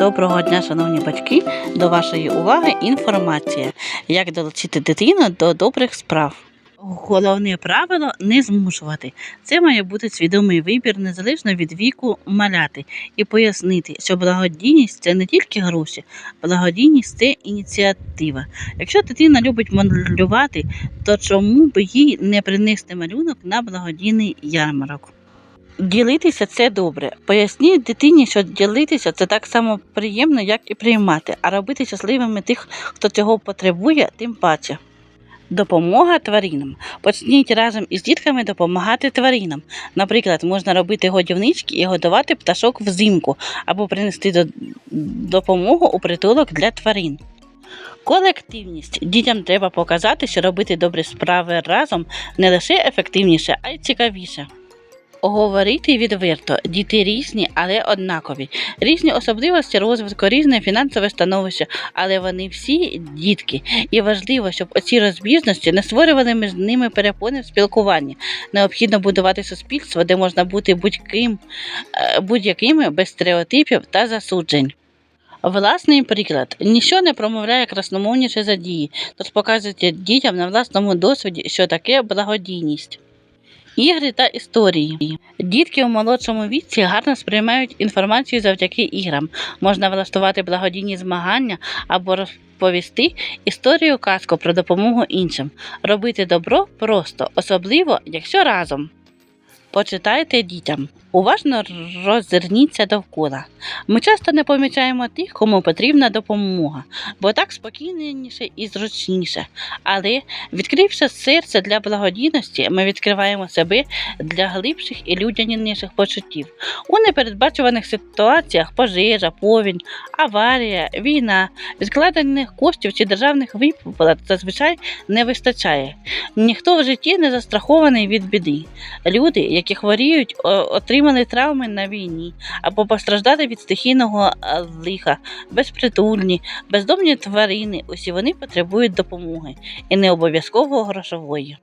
Доброго дня, шановні батьки. До вашої уваги інформація, як долучити дитину до добрих справ. Головне правило не змушувати. Це має бути свідомий вибір незалежно від віку маляти і пояснити, що благодійність це не тільки гроші, благодійність це ініціатива. Якщо дитина любить малювати, то чому б їй не принести малюнок на благодійний ярмарок? Ділитися це добре. Поясніть дитині, що ділитися це так само приємно, як і приймати, а робити щасливими тих, хто цього потребує, тим паче. Допомога тваринам. Почніть разом із дітками допомагати тваринам. Наприклад, можна робити годівнички і годувати пташок взимку, або принести до- допомогу у притулок для тварин. Колективність. Дітям треба показати, що робити добрі справи разом не лише ефективніше, а й цікавіше. Говорити відверто, діти різні, але однакові. Різні особливості розвитку, різне фінансове становище, але вони всі дітки. І важливо, щоб оці розбіжності не створювали між ними перепони в спілкуванні. Необхідно будувати суспільство, де можна бути будь-ким, е, будь-якими без стереотипів та засуджень. Власний приклад. Ніщо не промовляє красномовніше за дії, тож показуйте дітям на власному досвіді, що таке благодійність. Ігри та історії. Дітки у молодшому віці гарно сприймають інформацію завдяки іграм. Можна влаштувати благодійні змагання або розповісти історію казку про допомогу іншим. Робити добро просто, особливо, якщо разом. Почитайте дітям. Уважно роззирніться довкола. Ми часто не помічаємо тих, кому потрібна допомога, бо так спокійніше і зручніше. Але Відкривши серце для благодійності, ми відкриваємо себе для глибших і людяніших почуттів. У непередбачуваних ситуаціях пожежа, повінь, аварія, війна, відкладених коштів чи державних виплат зазвичай не вистачає. Ніхто в житті не застрахований від біди. Люди, які хворіють, о- отримали травми на війні або постраждали від стихійного е, лиха, безпритульні, бездомні тварини, усі вони потребують допомоги і не обов'язково грошової.